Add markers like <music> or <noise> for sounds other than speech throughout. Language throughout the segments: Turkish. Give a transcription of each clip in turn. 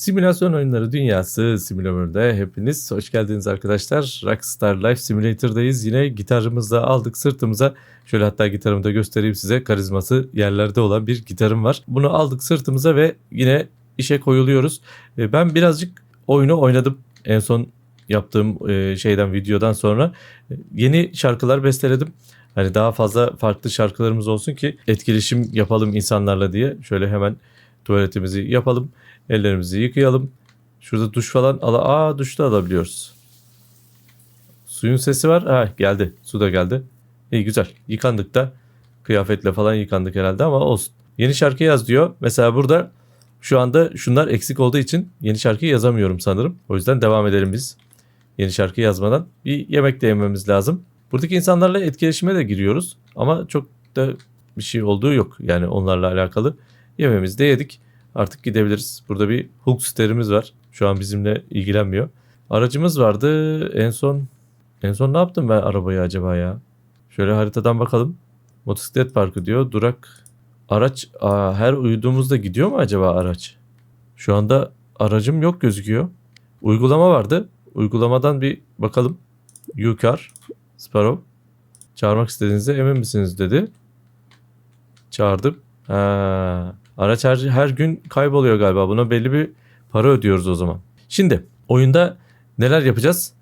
Simülasyon oyunları dünyası Simülamör'de hepiniz hoş geldiniz arkadaşlar. Rockstar Life Simulator'dayız. Yine gitarımızı aldık sırtımıza. Şöyle hatta gitarımı da göstereyim size. Karizması yerlerde olan bir gitarım var. Bunu aldık sırtımıza ve yine işe koyuluyoruz. E, Ben birazcık oyunu oynadım. En son yaptığım e, şeyden videodan sonra E, yeni şarkılar besteledim. Hani daha fazla farklı şarkılarımız olsun ki etkileşim yapalım insanlarla diye. Şöyle hemen tuvaletimizi yapalım. Ellerimizi yıkayalım. Şurada duş falan al. Aa duşta alabiliyoruz. Suyun sesi var. Ha geldi. Su da geldi. İyi güzel. Yıkandık da. Kıyafetle falan yıkandık herhalde ama olsun. Yeni şarkı yaz diyor. Mesela burada şu anda şunlar eksik olduğu için yeni şarkı yazamıyorum sanırım. O yüzden devam edelim biz. Yeni şarkı yazmadan bir yemek de yememiz lazım. Buradaki insanlarla etkileşime de giriyoruz. Ama çok da bir şey olduğu yok. Yani onlarla alakalı. Yemeğimizi de yedik. Artık gidebiliriz. Burada bir Hulkster'imiz var. Şu an bizimle ilgilenmiyor. Aracımız vardı. En son en son ne yaptım ben arabayı acaba ya? Şöyle haritadan bakalım. Motosiklet parkı diyor. Durak araç aa, her uyuduğumuzda gidiyor mu acaba araç? Şu anda aracım yok gözüküyor. Uygulama vardı. Uygulamadan bir bakalım. Yukar Sparrow çağırmak istediğinizde emin misiniz dedi. Çağırdım. Ha, araç her, her gün kayboluyor galiba. Buna belli bir para ödüyoruz o zaman. Şimdi oyunda neler yapacağız?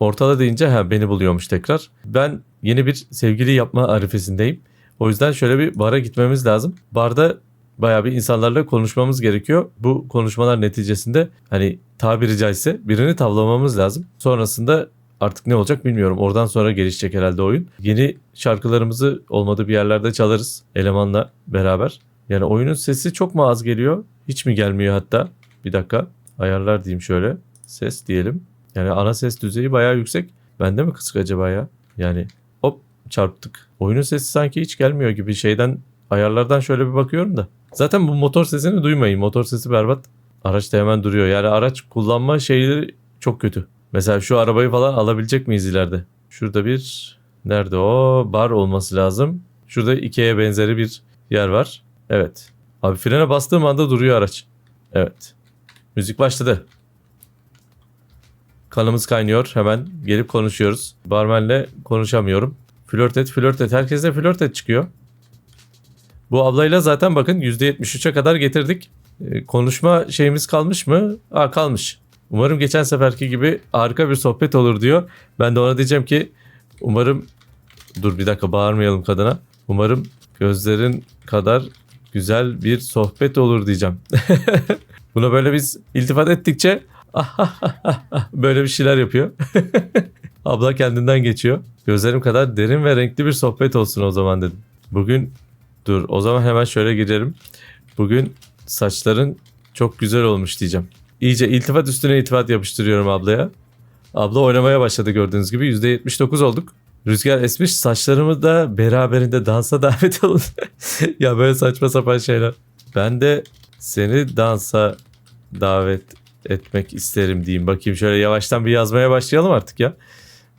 Ortada deyince ha beni buluyormuş tekrar. Ben yeni bir sevgili yapma arifesindeyim. O yüzden şöyle bir bara gitmemiz lazım. Barda bayağı bir insanlarla konuşmamız gerekiyor. Bu konuşmalar neticesinde hani tabiri caizse birini tavlamamız lazım. Sonrasında artık ne olacak bilmiyorum. Oradan sonra gelişecek herhalde oyun. Yeni şarkılarımızı olmadı bir yerlerde çalarız elemanla beraber. Yani oyunun sesi çok mu az geliyor? Hiç mi gelmiyor hatta? Bir dakika. Ayarlar diyeyim şöyle. Ses diyelim. Yani ana ses düzeyi bayağı yüksek. Bende mi kısık acaba ya? Yani hop çarptık. Oyunun sesi sanki hiç gelmiyor gibi şeyden ayarlardan şöyle bir bakıyorum da. Zaten bu motor sesini duymayın. Motor sesi berbat. Araç da hemen duruyor. Yani araç kullanma şeyleri çok kötü. Mesela şu arabayı falan alabilecek miyiz ileride? Şurada bir nerede o? Bar olması lazım. Şurada Ikea'ya benzeri bir yer var. Evet. Abi frene bastığım anda duruyor araç. Evet. Müzik başladı. Kanımız kaynıyor. Hemen gelip konuşuyoruz. Barmenle konuşamıyorum. Flört et, flört et. Herkese flört et çıkıyor. Bu ablayla zaten bakın %73'e kadar getirdik. Ee, konuşma şeyimiz kalmış mı? Aa kalmış. Umarım geçen seferki gibi harika bir sohbet olur diyor. Ben de ona diyeceğim ki umarım dur bir dakika bağırmayalım kadına. Umarım gözlerin kadar güzel bir sohbet olur diyeceğim. <laughs> Buna böyle biz iltifat ettikçe <laughs> böyle bir şeyler yapıyor. <laughs> Abla kendinden geçiyor. Gözlerim kadar derin ve renkli bir sohbet olsun o zaman dedim. Bugün dur o zaman hemen şöyle girelim. Bugün saçların çok güzel olmuş diyeceğim. İyice iltifat üstüne iltifat yapıştırıyorum ablaya. Abla oynamaya başladı gördüğünüz gibi. %79 olduk. Rüzgar esmiş saçlarımı da beraberinde dansa <laughs> davet olun. ya böyle saçma sapan şeyler. Ben de seni dansa davet etmek isterim diyeyim. Bakayım şöyle yavaştan bir yazmaya başlayalım artık ya.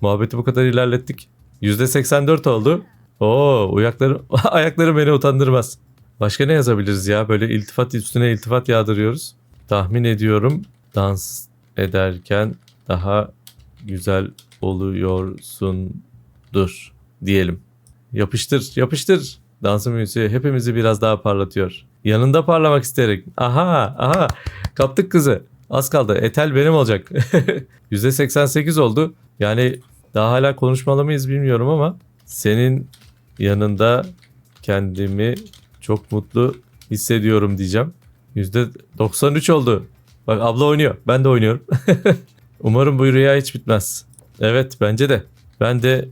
Muhabbeti bu kadar ilerlettik. %84 oldu. Oo, uyaklarım, <laughs> ayaklarım beni utandırmaz. Başka ne yazabiliriz ya? Böyle iltifat üstüne iltifat yağdırıyoruz. Tahmin ediyorum dans ederken daha güzel oluyorsundur diyelim. Yapıştır, yapıştır. Dansın müziği hepimizi biraz daha parlatıyor. Yanında parlamak isterim. Aha, aha. Kaptık kızı. Az kaldı. Etel benim olacak. <laughs> %88 oldu. Yani daha hala konuşmalı mıyız bilmiyorum ama senin yanında kendimi çok mutlu hissediyorum diyeceğim. %93 oldu. Bak abla oynuyor. Ben de oynuyorum. <laughs> Umarım bu rüya hiç bitmez. Evet bence de. Ben de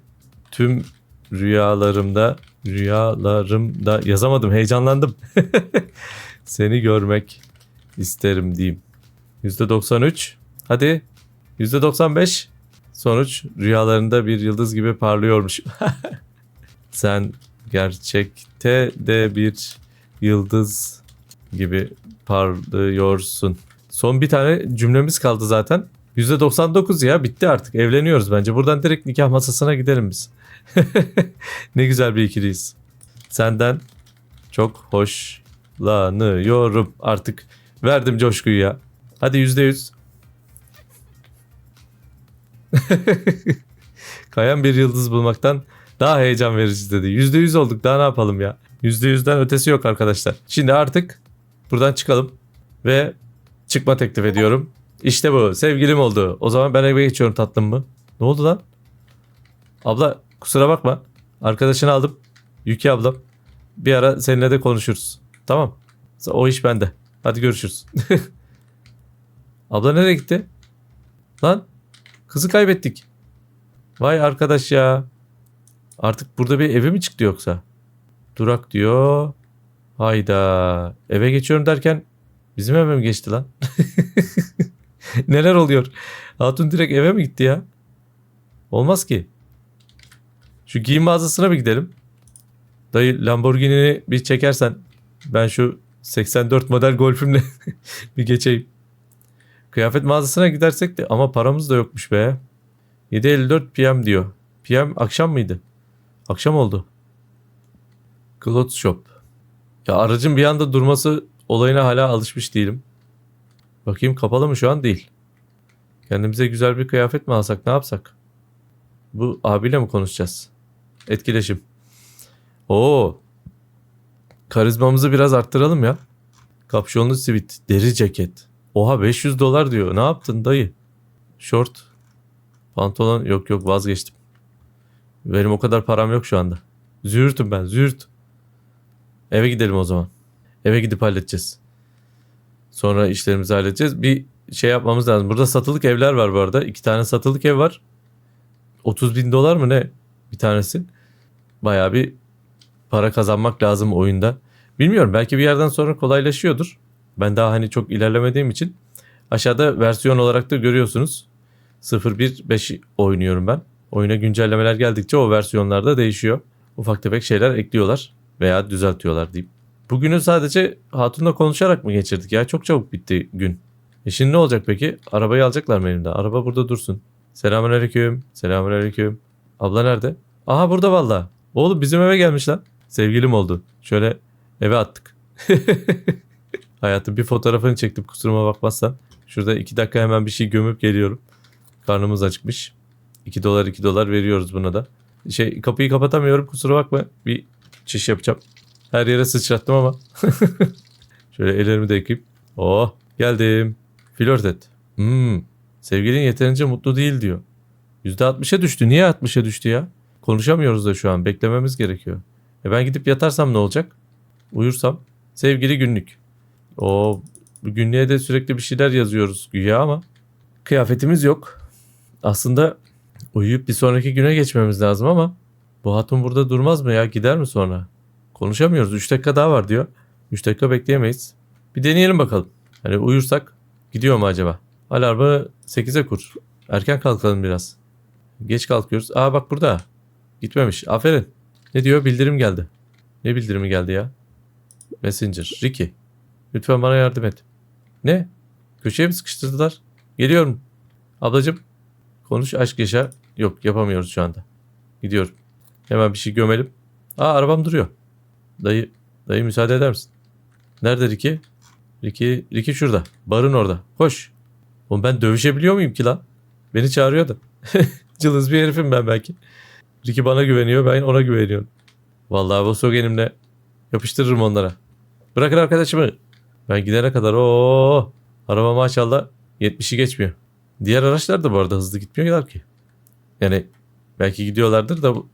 tüm rüyalarımda rüyalarımda yazamadım. Heyecanlandım. <laughs> Seni görmek isterim diyeyim. %93. Hadi. %95. Sonuç rüyalarında bir yıldız gibi parlıyormuş. <laughs> Sen gerçekte de bir yıldız gibi parlıyorsun. Son bir tane cümlemiz kaldı zaten. %99 ya bitti artık. Evleniyoruz bence. Buradan direkt nikah masasına gidelim biz. <laughs> ne güzel bir ikiliyiz. Senden çok hoşlanıyorum. Artık verdim coşkuyu ya. Hadi yüzde yüz. <laughs> Kayan bir yıldız bulmaktan daha heyecan verici dedi. Yüzde yüz olduk daha ne yapalım ya. Yüzde yüzden ötesi yok arkadaşlar. Şimdi artık buradan çıkalım ve çıkma teklif ediyorum. İşte bu sevgilim oldu. O zaman ben eve geçiyorum tatlım mı? Ne oldu lan? Abla kusura bakma. Arkadaşını aldım. Yüki ablam. Bir ara seninle de konuşuruz. Tamam. O iş bende. Hadi görüşürüz. <laughs> Abla nereye gitti? Lan kızı kaybettik. Vay arkadaş ya. Artık burada bir eve mi çıktı yoksa? Durak diyor. Hayda. Eve geçiyorum derken bizim eve mi geçti lan? <laughs> <laughs> Neler oluyor? Hatun direkt eve mi gitti ya? Olmaz ki. Şu giyim mağazasına bir gidelim. Dayı Lamborghini'ni bir çekersen ben şu 84 model golfümle <laughs> bir geçeyim. Kıyafet mağazasına gidersek de ama paramız da yokmuş be. 7.54 PM diyor. PM akşam mıydı? Akşam oldu. Clothes Shop. Ya aracın bir anda durması olayına hala alışmış değilim. Bakayım kapalı mı şu an değil. Kendimize güzel bir kıyafet mi alsak ne yapsak? Bu abiyle mi konuşacağız? Etkileşim. Oo. Karizmamızı biraz arttıralım ya. Kapşonlu sivit, deri ceket. Oha 500 dolar diyor. Ne yaptın dayı? Short. Pantolon yok yok vazgeçtim. Benim o kadar param yok şu anda. Züğürtüm ben züğürt. Eve gidelim o zaman. Eve gidip halledeceğiz. Sonra işlerimizi halledeceğiz. Bir şey yapmamız lazım. Burada satılık evler var bu arada. İki tane satılık ev var. 30 bin dolar mı ne bir tanesi? Bayağı bir para kazanmak lazım oyunda. Bilmiyorum belki bir yerden sonra kolaylaşıyordur. Ben daha hani çok ilerlemediğim için. Aşağıda versiyon olarak da görüyorsunuz. 0.1.5 oynuyorum ben. Oyuna güncellemeler geldikçe o versiyonlarda değişiyor. Ufak tefek şeyler ekliyorlar veya düzeltiyorlar diyeyim. Bugünü sadece Hatun'la konuşarak mı geçirdik ya? Çok çabuk bitti gün. E şimdi ne olacak peki? Arabayı alacaklar mı elimden? Araba burada dursun. Selamünaleyküm. Selamünaleyküm. Abla nerede? Aha burada valla. Oğlum bizim eve gelmiş lan. Sevgilim oldu. Şöyle eve attık. <laughs> Hayatım bir fotoğrafını çektim kusuruma bakmazsan. Şurada iki dakika hemen bir şey gömüp geliyorum. Karnımız acıkmış. 2 dolar 2 dolar veriyoruz buna da. Şey kapıyı kapatamıyorum kusura bakma. Bir çiş yapacağım. Her yere sıçrattım ama. <laughs> Şöyle ellerimi de yıkayıp. Oh geldim. Flört et. Hmm, sevgilin yeterince mutlu değil diyor. %60'a düştü. Niye 60'a düştü ya? Konuşamıyoruz da şu an. Beklememiz gerekiyor. E ben gidip yatarsam ne olacak? Uyursam. Sevgili günlük. O günlüğe de sürekli bir şeyler yazıyoruz güya ama kıyafetimiz yok. Aslında uyuyup bir sonraki güne geçmemiz lazım ama bu hatun burada durmaz mı ya? Gider mi sonra? Konuşamıyoruz. 3 dakika daha var diyor. 3 dakika bekleyemeyiz. Bir deneyelim bakalım. Hani uyursak gidiyor mu acaba? Alarmı 8'e kur. Erken kalkalım biraz. Geç kalkıyoruz. Aa bak burada. Gitmemiş. Aferin. Ne diyor? Bildirim geldi. Ne bildirimi geldi ya? Messenger. Ricky. Lütfen bana yardım et. Ne? Köşeye mi sıkıştırdılar? Geliyorum. Ablacım. Konuş aşk yaşa. Yok yapamıyoruz şu anda. Gidiyorum. Hemen bir şey gömelim. Aa arabam duruyor. Dayı, dayı müsaade eder misin? Nerede Ricky? Ricky, Ricky şurada. Barın orada. Koş. Oğlum ben dövüşebiliyor muyum ki lan? Beni çağırıyor da. <laughs> Cılız bir herifim ben belki. Ricky bana güveniyor ben ona güveniyorum. Vallahi Volkswagen'imle yapıştırırım onlara. Bırakın arkadaşımı. Ben gidene kadar o araba maşallah 70'i geçmiyor. Diğer araçlar da bu arada hızlı gitmiyorlar ki. Yani belki gidiyorlardır da bu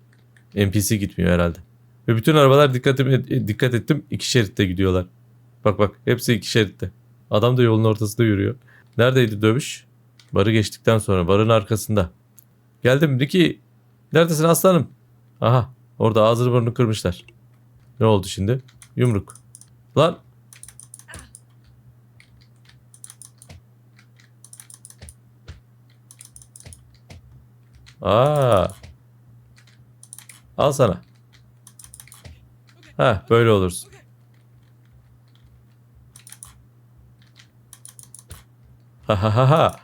NPC gitmiyor herhalde. Ve bütün arabalar dikkat, dikkat ettim iki şeritte gidiyorlar. Bak bak hepsi iki şeritte. Adam da yolun ortasında yürüyor. Neredeydi dövüş? Barı geçtikten sonra barın arkasında. Geldim Ricky. Neredesin aslanım? Aha orada ağzını burnunu kırmışlar. Ne oldu şimdi? Yumruk. Lan. Aa. Al sana. Ha böyle olursun. Ha ha ha ha.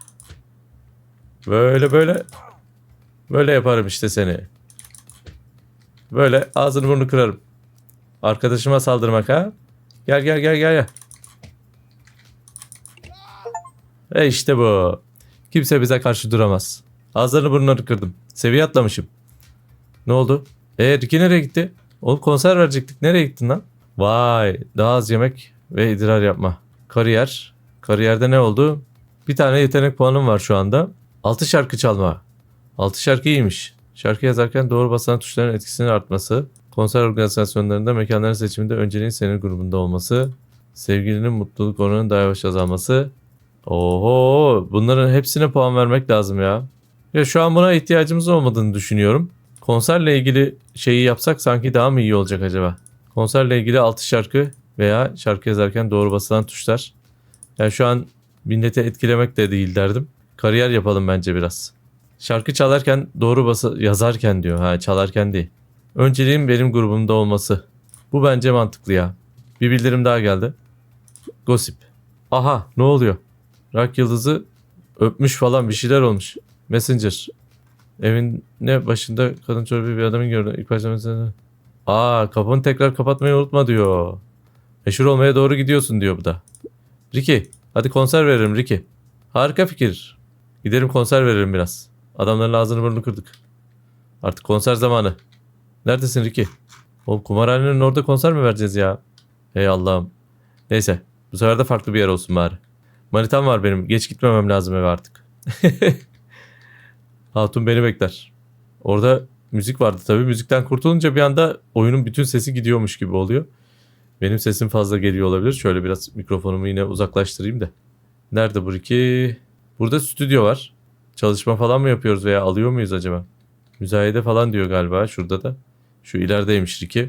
Böyle böyle. Böyle yaparım işte seni. Böyle ağzını burnunu kırarım. Arkadaşıma saldırmak ha. Gel gel gel gel gel. E işte bu. Kimse bize karşı duramaz. Ağızlarını burnunu kırdım. Seviye atlamışım. Ne oldu? E Ricky nereye gitti? Oğlum konser verecektik. Nereye gittin lan? Vay. Daha az yemek ve idrar yapma. Kariyer. Kariyerde ne oldu? Bir tane yetenek puanım var şu anda. 6 şarkı çalma. 6 şarkı iyiymiş. Şarkı yazarken doğru basan tuşların etkisinin artması. Konser organizasyonlarında mekanların seçiminde önceliğin senin grubunda olması. Sevgilinin mutluluk oranının daha yavaş azalması. Oho bunların hepsine puan vermek lazım ya. Ya şu an buna ihtiyacımız olmadığını düşünüyorum. Konserle ilgili şeyi yapsak sanki daha mı iyi olacak acaba? Konserle ilgili 6 şarkı veya şarkı yazarken doğru basılan tuşlar. Yani şu an milleti etkilemek de değil derdim. Kariyer yapalım bence biraz. Şarkı çalarken doğru bası yazarken diyor. Ha çalarken değil. Önceliğin benim grubumda olması. Bu bence mantıklı ya. Bir bildirim daha geldi. Gossip. Aha ne oluyor? Rock yıldızı öpmüş falan bir şeyler olmuş. Messenger. Evin ne başında kadın çorabı bir adamın gördü. İlk başta mesela. Aa kapını tekrar kapatmayı unutma diyor. Meşhur olmaya doğru gidiyorsun diyor bu da. Ricky hadi konser veririm Ricky. Harika fikir. Giderim konser veririm biraz. Adamların ağzını burnunu kırdık. Artık konser zamanı. Neredesin Ricky? Oğlum kumarhanenin orada konser mi vereceğiz ya? Hey Allah'ım. Neyse. Bu sefer de farklı bir yer olsun bari. Manitam var benim. Geç gitmemem lazım eve artık. <laughs> Hatun beni bekler. Orada müzik vardı tabii. Müzikten kurtulunca bir anda oyunun bütün sesi gidiyormuş gibi oluyor. Benim sesim fazla geliyor olabilir. Şöyle biraz mikrofonumu yine uzaklaştırayım da. Nerede bu Ricky? Burada stüdyo var. Çalışma falan mı yapıyoruz veya alıyor muyuz acaba? Müzayede falan diyor galiba şurada da. Şu ilerideymiş Ricky.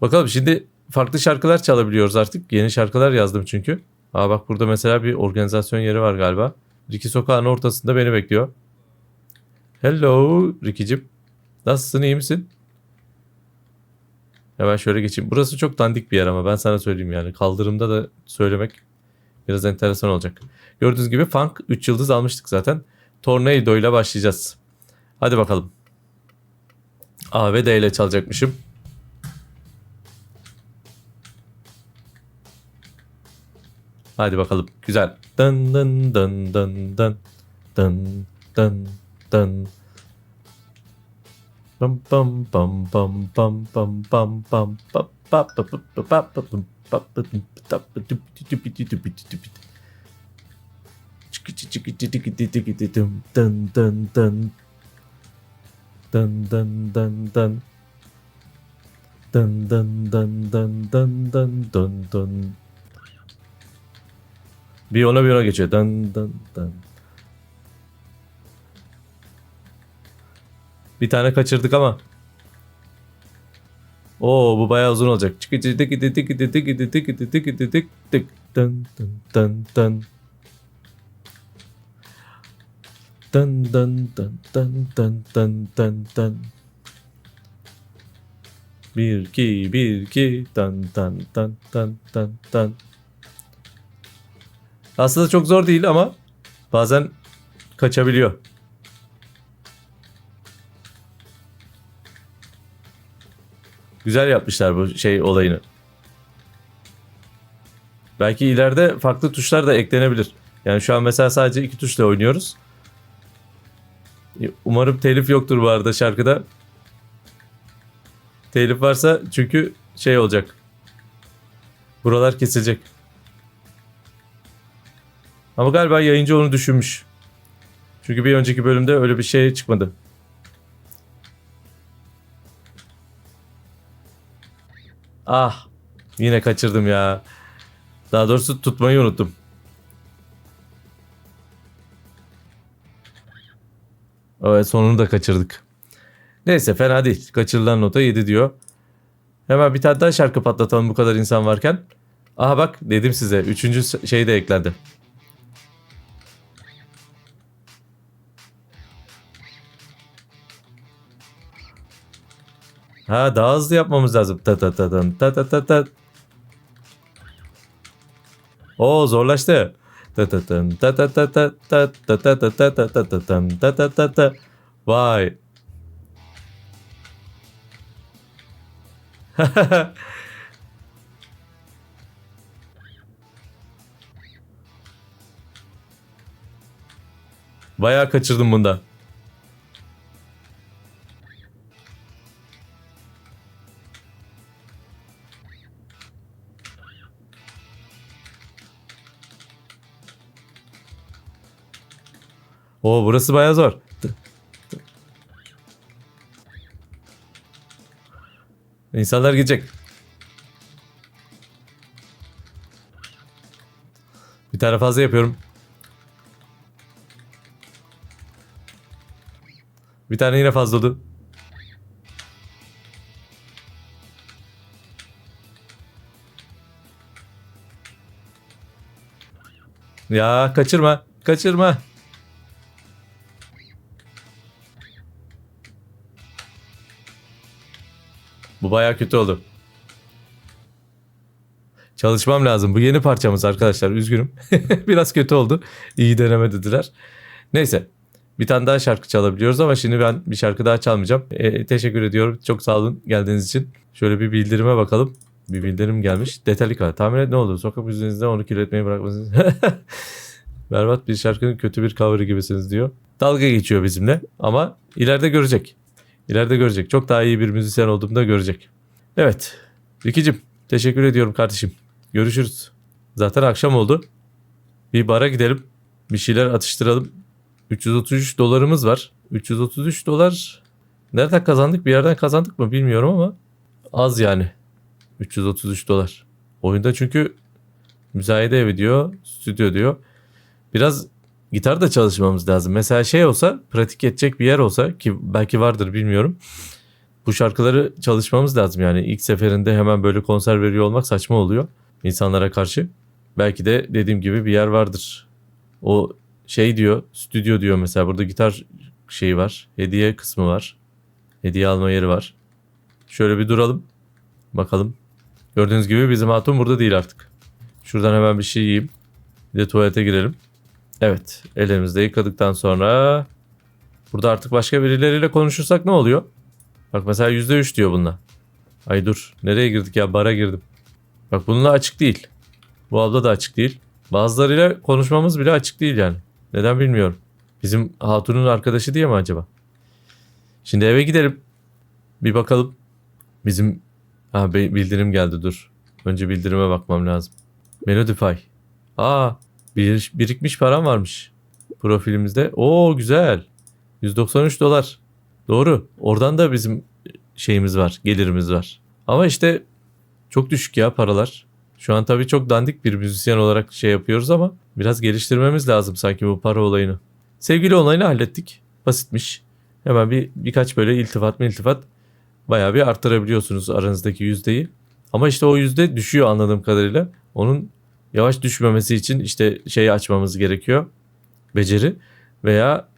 Bakalım şimdi farklı şarkılar çalabiliyoruz artık. Yeni şarkılar yazdım çünkü. Aa bak burada mesela bir organizasyon yeri var galiba. Ricky sokağın ortasında beni bekliyor. Hello Ricky'cim. Nasılsın iyi misin? Hemen şöyle geçeyim. Burası çok dandik bir yer ama ben sana söyleyeyim yani. Kaldırımda da söylemek biraz enteresan olacak. Gördüğünüz gibi Funk 3 yıldız almıştık zaten. Tornado ile başlayacağız. Hadi bakalım. A ve D ile çalacakmışım. Hadi bakalım. Güzel. Dın dın dın dın dın dın dın dın. Bam bam bam bam bam bam bam bam bam bam bam bam dın dın dın. Dın dın dın dın. Dın dın dın dın dın dın dın dın. Bir ona bir ona geçiyor. Dın dın dın. Bir tane kaçırdık ama. Oo bu bayağı uzun olacak. Çıkı tıkı tıkı tıkı tıkı tıkı tıkı tıkı tıkı tık tık dın dın dın dın. Dın dın dın dın dın dın dın dın. Bir iki bir iki dın dın dın dın dın dın. Aslında çok zor değil ama bazen kaçabiliyor. Güzel yapmışlar bu şey olayını. Belki ileride farklı tuşlar da eklenebilir. Yani şu an mesela sadece iki tuşla oynuyoruz. Umarım telif yoktur bu arada şarkıda. Telif varsa çünkü şey olacak. Buralar kesilecek. Ama galiba yayıncı onu düşünmüş. Çünkü bir önceki bölümde öyle bir şey çıkmadı. Ah. Yine kaçırdım ya. Daha doğrusu tutmayı unuttum. Evet sonunu da kaçırdık. Neyse fena değil. Kaçırılan nota 7 diyor. Hemen bir tane daha şarkı patlatalım bu kadar insan varken. Aha bak dedim size. Üçüncü şey de eklendi. Ha daha hızlı yapmamız lazım. Ta ta ta ta ta ta ta. Oo zorlaştı. Ta ta ta ta ta ta ta ta ta ta ta ta ta ta ta ta ta ta ta Vay. Bayağı kaçırdım bundan. Oo burası bayağı zor. İnsanlar gidecek. Bir tane fazla yapıyorum. Bir tane yine fazla oldu. Ya kaçırma. Kaçırma. Bu baya kötü oldu. Çalışmam lazım. Bu yeni parçamız arkadaşlar. Üzgünüm. <laughs> Biraz kötü oldu. İyi deneme dediler. Neyse. Bir tane daha şarkı çalabiliyoruz ama şimdi ben bir şarkı daha çalmayacağım. E, teşekkür ediyorum. Çok sağ olun geldiğiniz için. Şöyle bir bildirime bakalım. Bir bildirim gelmiş. Detalika. Tahmin et ne oldu? Sokak müziğinizde onu kirletmeyi bırakmasınız. <laughs> Berbat bir şarkının kötü bir cover'ı gibisiniz diyor. Dalga geçiyor bizimle ama ileride görecek. İleride görecek. Çok daha iyi bir müzisyen olduğumda görecek. Evet. Rikicim teşekkür ediyorum kardeşim. Görüşürüz. Zaten akşam oldu. Bir bara gidelim. Bir şeyler atıştıralım. 333 dolarımız var. 333 dolar nereden kazandık? Bir yerden kazandık mı bilmiyorum ama az yani. 333 dolar. Oyunda çünkü müzayede evi diyor, stüdyo diyor. Biraz gitar da çalışmamız lazım. Mesela şey olsa, pratik edecek bir yer olsa ki belki vardır bilmiyorum. Bu şarkıları çalışmamız lazım yani. ilk seferinde hemen böyle konser veriyor olmak saçma oluyor insanlara karşı. Belki de dediğim gibi bir yer vardır. O şey diyor, stüdyo diyor mesela burada gitar şeyi var, hediye kısmı var. Hediye alma yeri var. Şöyle bir duralım. Bakalım. Gördüğünüz gibi bizim hatun burada değil artık. Şuradan hemen bir şey yiyeyim. Bir de tuvalete girelim. Evet. Ellerimizi de yıkadıktan sonra burada artık başka birileriyle konuşursak ne oluyor? Bak mesela %3 diyor bununla. Ay dur. Nereye girdik ya? Bara girdim. Bak bununla açık değil. Bu abla da açık değil. Bazılarıyla konuşmamız bile açık değil yani. Neden bilmiyorum. Bizim hatunun arkadaşı diye mi acaba? Şimdi eve gidelim. Bir bakalım. Bizim ha, bildirim geldi dur. Önce bildirime bakmam lazım. Melodify. Aa bir, birikmiş param varmış. Profilimizde. Oo güzel. 193 dolar. Doğru. Oradan da bizim şeyimiz var. Gelirimiz var. Ama işte çok düşük ya paralar. Şu an tabii çok dandik bir müzisyen olarak şey yapıyoruz ama biraz geliştirmemiz lazım sanki bu para olayını. Sevgili olayını hallettik. Basitmiş. Hemen bir birkaç böyle iltifat mı iltifat bayağı bir arttırabiliyorsunuz aranızdaki yüzdeyi. Ama işte o yüzde düşüyor anladığım kadarıyla. Onun yavaş düşmemesi için işte şeyi açmamız gerekiyor. Beceri veya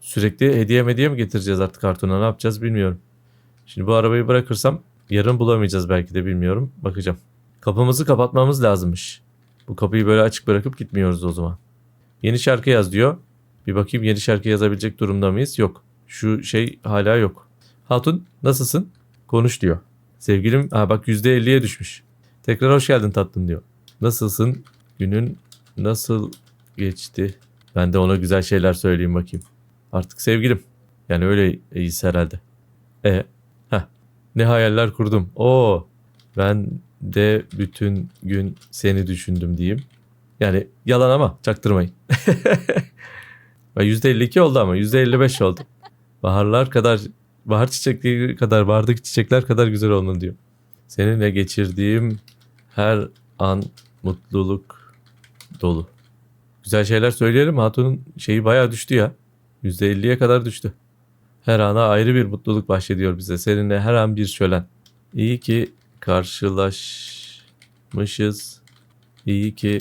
sürekli hediye hediye mi getireceğiz artık kartona ne yapacağız bilmiyorum. Şimdi bu arabayı bırakırsam yarın bulamayacağız belki de bilmiyorum. Bakacağım. Kapımızı kapatmamız lazımmış. Bu kapıyı böyle açık bırakıp gitmiyoruz o zaman. Yeni şarkı yaz diyor. Bir bakayım yeni şarkı yazabilecek durumda mıyız? Yok. Şu şey hala yok. Hatun nasılsın? Konuş diyor. Sevgilim ha bak %50'ye düşmüş. Tekrar hoş geldin tatlım diyor. Nasılsın? Günün nasıl geçti? Ben de ona güzel şeyler söyleyeyim bakayım. Artık sevgilim. Yani öyle iyiyiz herhalde. E, heh. Ne hayaller kurdum. Oo, ben de bütün gün seni düşündüm diyeyim. Yani yalan ama çaktırmayın. <laughs> %52 oldu ama %55 oldu. Baharlar kadar, bahar çiçekleri kadar, bahardaki çiçekler kadar güzel olmalı diyor. Seninle geçirdiğim her an mutluluk dolu. Güzel şeyler söyleyelim. Hatun'un şeyi bayağı düştü ya. %50'ye kadar düştü. Her ana ayrı bir mutluluk bahşediyor bize. Seninle her an bir şölen. İyi ki karşılaşmışız. İyi ki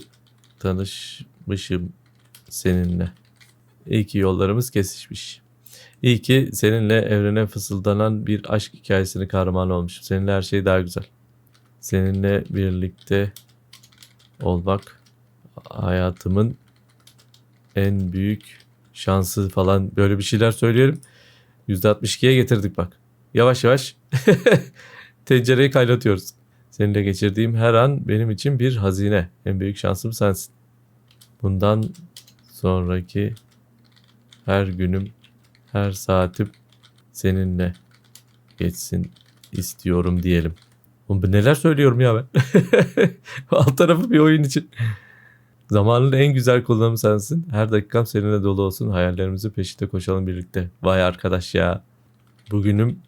tanışmışım seninle. İyi ki yollarımız kesişmiş. İyi ki seninle evrene fısıldanan bir aşk hikayesini kahraman olmuşum. Seninle her şey daha güzel. Seninle birlikte olmak hayatımın en büyük şansı falan böyle bir şeyler söyleyelim. %62'ye getirdik bak. Yavaş yavaş <laughs> tencereyi kaynatıyoruz. Seninle geçirdiğim her an benim için bir hazine. En büyük şansım sensin. Bundan sonraki Her günüm, her saatim seninle geçsin istiyorum diyelim. Oğlum neler söylüyorum ya ben. <laughs> Alt tarafı bir oyun için. Zamanın en güzel kullanımı sensin. Her dakikam seninle dolu olsun. Hayallerimizin peşinde koşalım birlikte. Vay arkadaş ya. Bugünüm,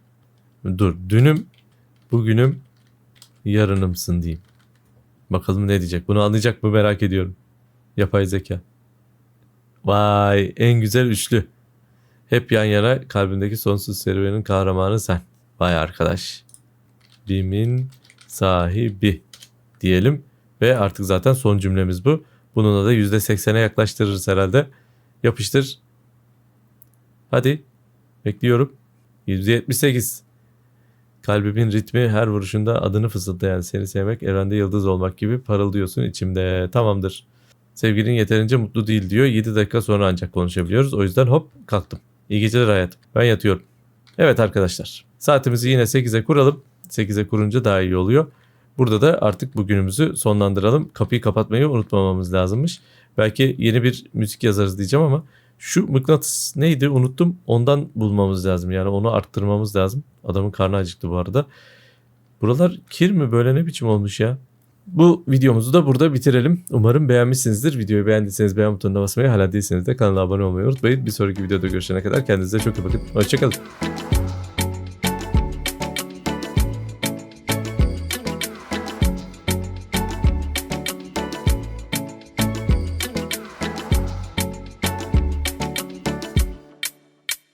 dur dünüm, bugünüm, yarınımsın diyeyim. Bakalım ne diyecek. Bunu anlayacak mı merak ediyorum. Yapay zeka. Vay en güzel üçlü. Hep yan yana kalbimdeki sonsuz serüvenin kahramanı sen. Vay arkadaş. Bimin sahibi diyelim. Ve artık zaten son cümlemiz bu. Bununla da %80'e yaklaştırırız herhalde. Yapıştır. Hadi. Bekliyorum. %78. Kalbimin ritmi her vuruşunda adını fısıldayan seni sevmek evrende yıldız olmak gibi parıldıyorsun içimde. Tamamdır. Sevgilin yeterince mutlu değil diyor. 7 dakika sonra ancak konuşabiliyoruz. O yüzden hop kalktım. İyi geceler hayatım. Ben yatıyorum. Evet arkadaşlar. Saatimizi yine 8'e kuralım. 8'e kurunca daha iyi oluyor. Burada da artık bugünümüzü sonlandıralım. Kapıyı kapatmayı unutmamamız lazımmış. Belki yeni bir müzik yazarız diyeceğim ama şu mıknatıs neydi unuttum. Ondan bulmamız lazım. Yani onu arttırmamız lazım. Adamın karnı acıktı bu arada. Buralar kir mi böyle ne biçim olmuş ya? Bu videomuzu da burada bitirelim. Umarım beğenmişsinizdir. Videoyu beğendiyseniz beğen butonuna basmayı, hala değilseniz de kanala abone olmayı unutmayın. Bir sonraki videoda görüşene kadar kendinize çok iyi bakın. Hoşçakalın.